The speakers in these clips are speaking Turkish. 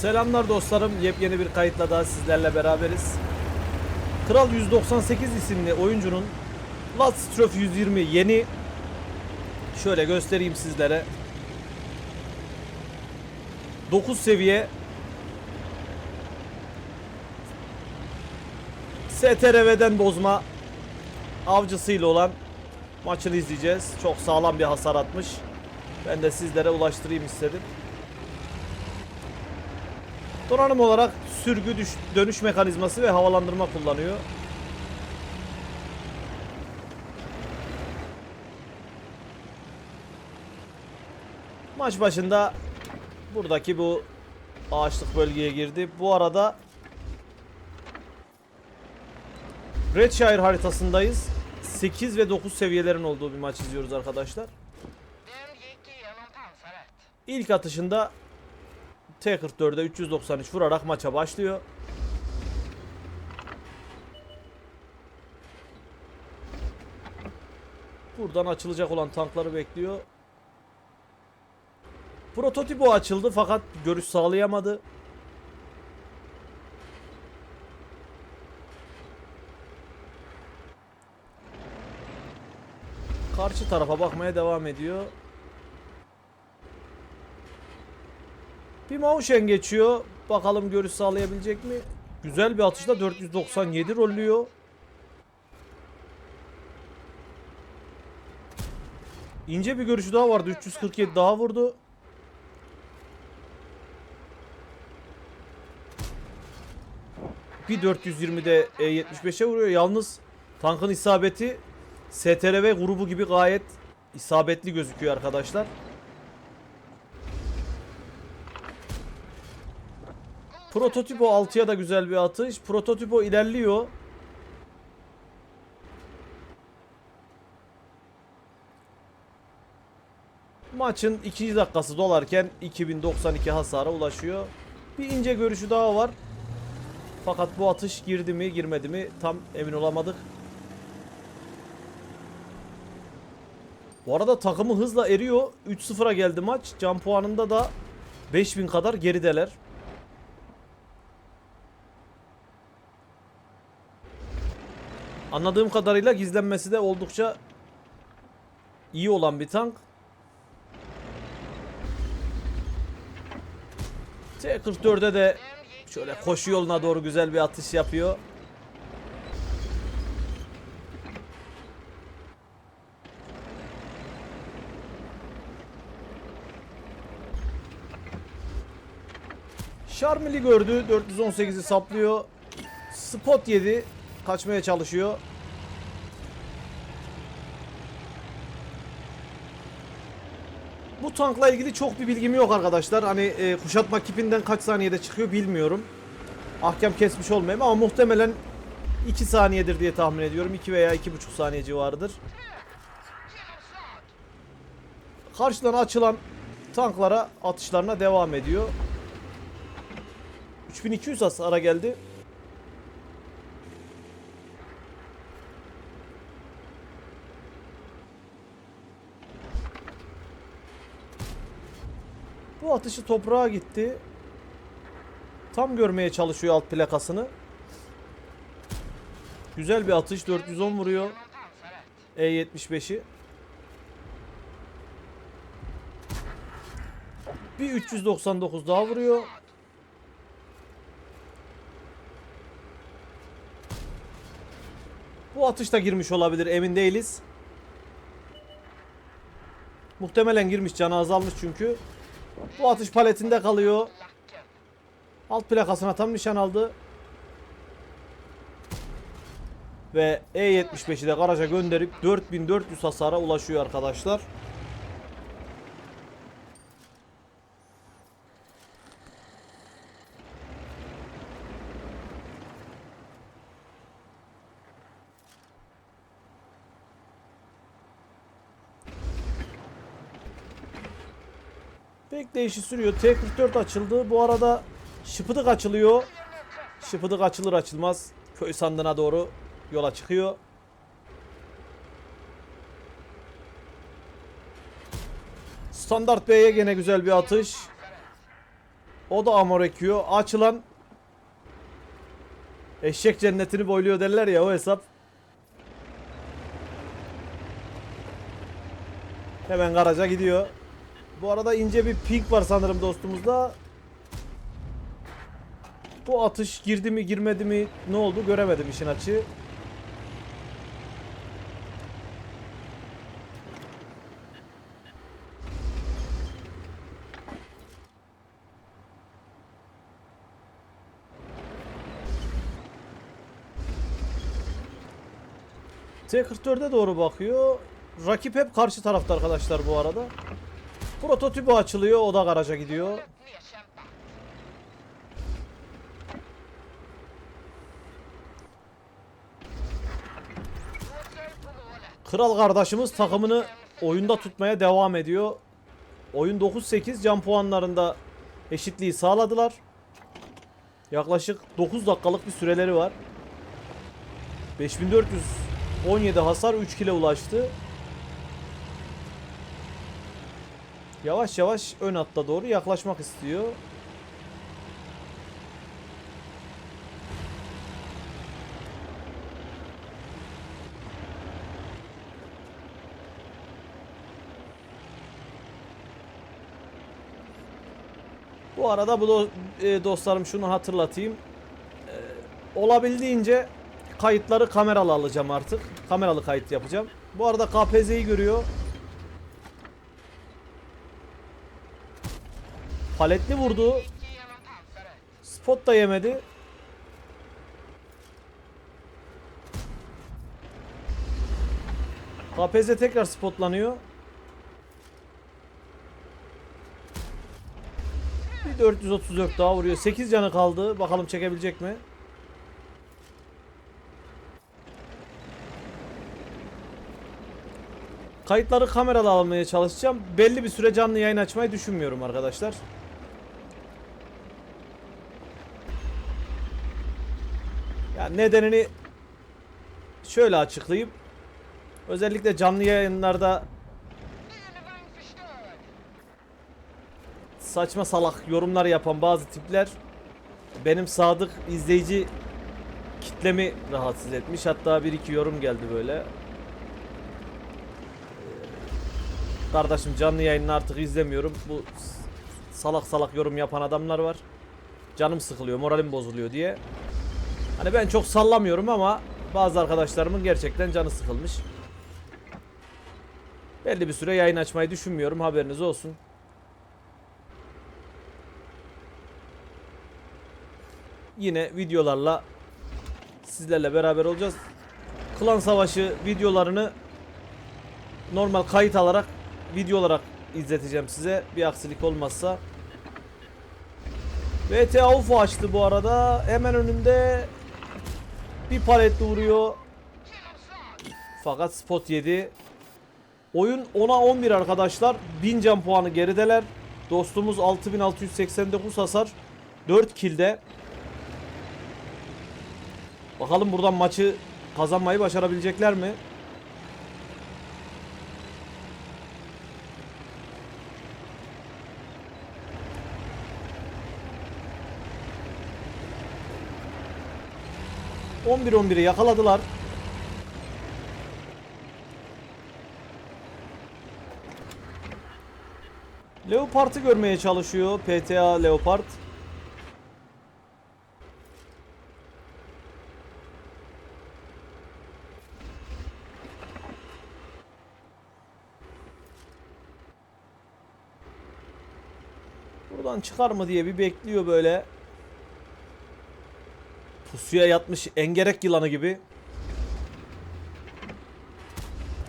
Selamlar dostlarım. Yepyeni bir kayıtla daha sizlerle beraberiz. Kral 198 isimli oyuncunun Latströf 120 yeni şöyle göstereyim sizlere. 9 seviye STRV'den bozma avcısıyla olan maçını izleyeceğiz. Çok sağlam bir hasar atmış. Ben de sizlere ulaştırayım istedim. Donanım olarak sürgü düş- dönüş mekanizması ve havalandırma kullanıyor. Maç başında buradaki bu ağaçlık bölgeye girdi. Bu arada Redshire haritasındayız. 8 ve 9 seviyelerin olduğu bir maç izliyoruz arkadaşlar. İlk atışında T-44'e 393 vurarak maça başlıyor. Buradan açılacak olan tankları bekliyor. Prototipo açıldı fakat görüş sağlayamadı. Karşı tarafa bakmaya devam ediyor. Bir Mauşen geçiyor. Bakalım görüş sağlayabilecek mi? Güzel bir atışla 497 rollüyor. İnce bir görüşü daha vardı. 347 daha vurdu. Bir 420'de E75'e vuruyor. Yalnız tankın isabeti STRV grubu gibi gayet isabetli gözüküyor arkadaşlar. Prototipo 6'ya da güzel bir atış. Prototipo ilerliyor. Maçın ikinci dakikası dolarken 2092 hasara ulaşıyor. Bir ince görüşü daha var. Fakat bu atış girdi mi girmedi mi tam emin olamadık. Bu arada takımı hızla eriyor. 3-0'a geldi maç. Can puanında da 5000 kadar gerideler. Anladığım kadarıyla gizlenmesi de oldukça iyi olan bir tank. T-44'e de şöyle koşu yoluna doğru güzel bir atış yapıyor. Şarmili gördü. 418'i saplıyor. Spot yedi. Kaçmaya çalışıyor. Bu tankla ilgili çok bir bilgim yok arkadaşlar. Hani e, kuşatma kipinden kaç saniyede çıkıyor bilmiyorum. Ahkam kesmiş olmayayım ama muhtemelen 2 saniyedir diye tahmin ediyorum. 2 veya 2,5 saniye civarıdır. Karşıdan açılan tanklara atışlarına devam ediyor. 3200 hasara geldi. Atışı toprağa gitti. Tam görmeye çalışıyor alt plakasını. Güzel bir atış 410 vuruyor. Genom pansaret. E75'i. Bir 399 daha vuruyor. Bu atışta girmiş olabilir emin değiliz. Muhtemelen girmiş canı azalmış çünkü. Bu atış paletinde kalıyor. Alt plakasına tam nişan aldı. Ve E75'i de garaja gönderip 4400 hasara ulaşıyor arkadaşlar. Bekleyişi sürüyor. T44 açıldı. Bu arada şıpıdık açılıyor. Şıpıdık açılır açılmaz köy sandığına doğru yola çıkıyor. Standart B'ye gene güzel bir atış. O da amor ekiyor. Açılan eşek cennetini boyluyor derler ya o hesap. Hemen garaja gidiyor. Bu arada ince bir ping var sanırım dostumuzda. Bu atış girdi mi girmedi mi ne oldu göremedim işin açığı. T44'e doğru bakıyor. Rakip hep karşı tarafta arkadaşlar bu arada. Prototipi açılıyor o da garaja gidiyor. Kral kardeşimiz takımını oyunda tutmaya devam ediyor. Oyun 9-8 can puanlarında eşitliği sağladılar. Yaklaşık 9 dakikalık bir süreleri var. 5417 hasar 3 kile ulaştı. Yavaş yavaş ön hatta doğru yaklaşmak istiyor. Bu arada bu e, dostlarım şunu hatırlatayım. E, olabildiğince kayıtları kameralı alacağım artık. Kameralı kayıt yapacağım. Bu arada KPZ'yi görüyor. Paletli vurdu. Spot da yemedi. KPZ tekrar spotlanıyor. Bir 434 daha vuruyor. 8 canı kaldı. Bakalım çekebilecek mi? Kayıtları kamerada almaya çalışacağım. Belli bir süre canlı yayın açmayı düşünmüyorum arkadaşlar. Ya nedenini şöyle açıklayayım. Özellikle canlı yayınlarda saçma salak yorumlar yapan bazı tipler benim sadık izleyici kitlemi rahatsız etmiş. Hatta bir iki yorum geldi böyle. Ee, Kardeşim canlı yayını artık izlemiyorum. Bu salak salak yorum yapan adamlar var. Canım sıkılıyor, moralim bozuluyor diye. Hani ben çok sallamıyorum ama bazı arkadaşlarımın gerçekten canı sıkılmış. Belli bir süre yayın açmayı düşünmüyorum haberiniz olsun. Yine videolarla sizlerle beraber olacağız. Klan Savaşı videolarını normal kayıt alarak video olarak izleteceğim size bir aksilik olmazsa. VTA UFO açtı bu arada. Hemen önünde bir paletli vuruyor. Fakat spot yedi. Oyun 10'a 11 arkadaşlar. 1000 can puanı gerideler. Dostumuz 6689 hasar. 4 kilde. Bakalım buradan maçı kazanmayı başarabilecekler mi? ...11-11'i yakaladılar. Leopard'ı görmeye çalışıyor. PTA Leopard. Buradan çıkar mı diye bir bekliyor böyle. Pusuya yatmış engerek yılanı gibi.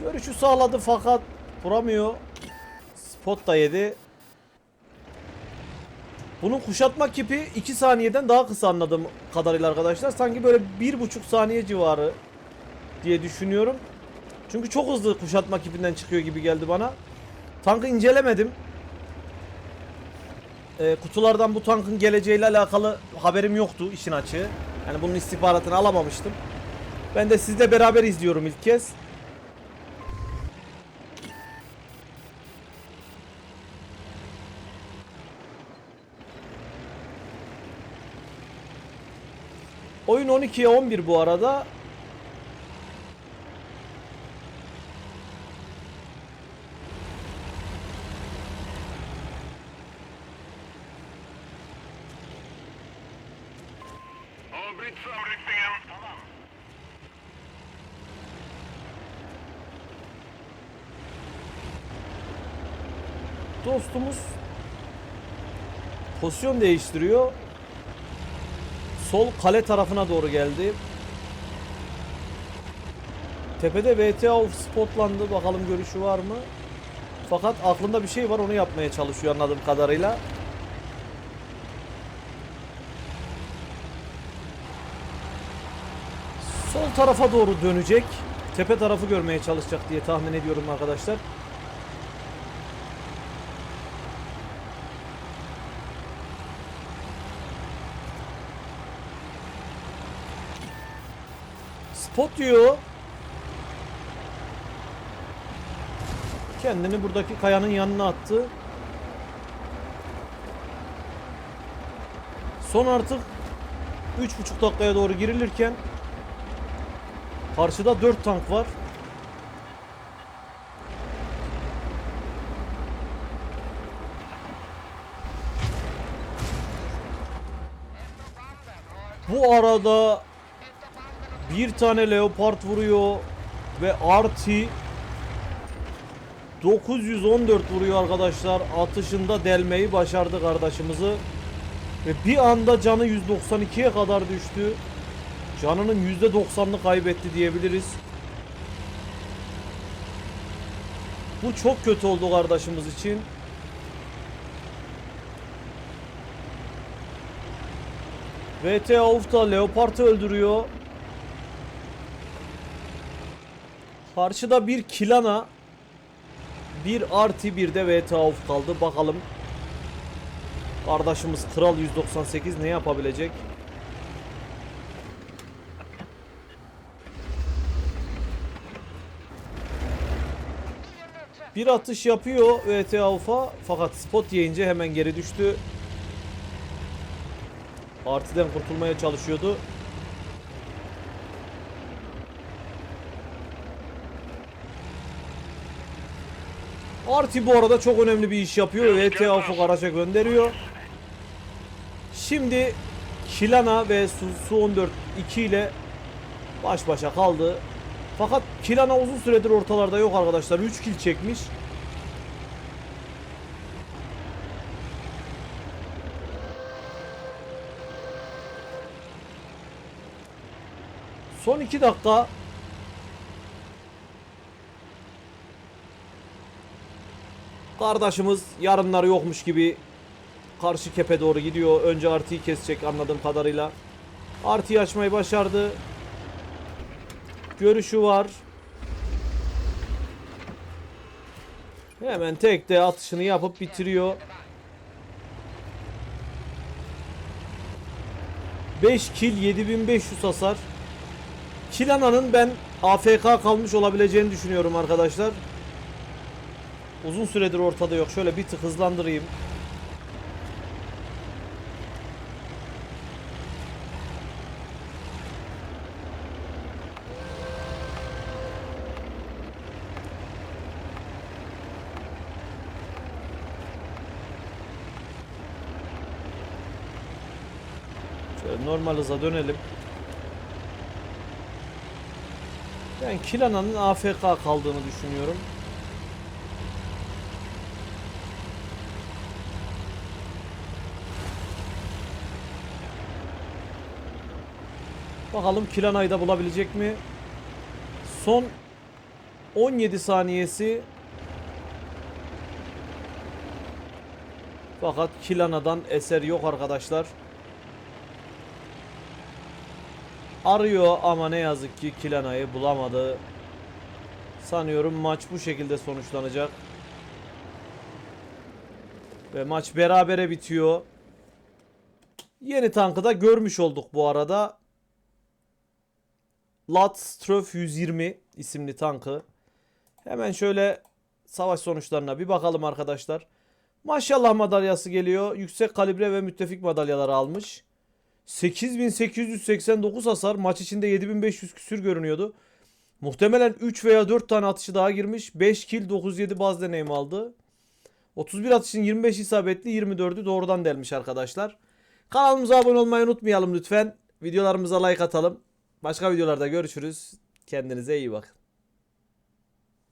Görüşü sağladı fakat vuramıyor. Spot da yedi. Bunun kuşatma kipi 2 saniyeden daha kısa anladığım kadarıyla arkadaşlar. Sanki böyle 1,5 saniye civarı diye düşünüyorum. Çünkü çok hızlı kuşatma kipinden çıkıyor gibi geldi bana. Tankı incelemedim. Ee, kutulardan bu tankın geleceğiyle alakalı haberim yoktu işin açığı. Yani bunun istihbaratını alamamıştım. Ben de sizle beraber izliyorum ilk kez. Oyun 12'ye 11 bu arada. Dostumuz pozisyon değiştiriyor. Sol kale tarafına doğru geldi. Tepede VTA of spotlandı. Bakalım görüşü var mı? Fakat aklında bir şey var onu yapmaya çalışıyor anladığım kadarıyla. Sol tarafa doğru dönecek. Tepe tarafı görmeye çalışacak diye tahmin ediyorum arkadaşlar. Spot diyor. Kendini buradaki kayanın yanına attı. Son artık 3,5 dakikaya doğru girilirken karşıda 4 tank var. Bu arada bir tane Leopard vuruyor ve artı 914 vuruyor arkadaşlar. Atışında delmeyi başardı kardeşimizi. Ve bir anda canı 192'ye kadar düştü. Canının %90'ını kaybetti diyebiliriz. Bu çok kötü oldu kardeşimiz için. VT Avf'ta Leopard'ı öldürüyor. Karşıda bir Kilana bir artı bir de VT Avf kaldı. Bakalım kardeşimiz Kral 198 ne yapabilecek? Bir atış yapıyor VT Alfa fakat spot yiyince hemen geri düştü. Partiden kurtulmaya çalışıyordu. Arti bu arada çok önemli bir iş yapıyor. VT Alfa araca gönderiyor. Şimdi Kilana ve Su- Su 14 2 ile baş başa kaldı. Fakat Kilana uzun süredir ortalarda yok arkadaşlar. 3 kill çekmiş. Son 2 dakika. Kardeşimiz yarınları yokmuş gibi karşı kepe doğru gidiyor. Önce artıyı kesecek anladığım kadarıyla. Artıyı açmayı başardı. Görüşü var. Hemen tek de atışını yapıp bitiriyor. 5 kill 7500 hasar. Kilana'nın ben AFK kalmış olabileceğini düşünüyorum arkadaşlar. Uzun süredir ortada yok. Şöyle bir tık hızlandırayım. Normal hıza dönelim. Ben Kilana'nın AFK kaldığını düşünüyorum. Bakalım Kilana'yı da bulabilecek mi? Son 17 saniyesi Fakat Kilana'dan eser yok arkadaşlar. Arıyor ama ne yazık ki Kilana'yı bulamadı. Sanıyorum maç bu şekilde sonuçlanacak. Ve maç berabere bitiyor. Yeni tankı da görmüş olduk bu arada. Latströf 120 isimli tankı. Hemen şöyle savaş sonuçlarına bir bakalım arkadaşlar. Maşallah madalyası geliyor. Yüksek kalibre ve müttefik madalyaları almış. 8889 hasar. Maç içinde 7500 küsür görünüyordu. Muhtemelen 3 veya 4 tane atışı daha girmiş. 5 kill 97 baz deneyim aldı. 31 atışın 25 isabetli 24'ü doğrudan delmiş arkadaşlar. Kanalımıza abone olmayı unutmayalım lütfen. Videolarımıza like atalım. Başka videolarda görüşürüz. Kendinize iyi bakın.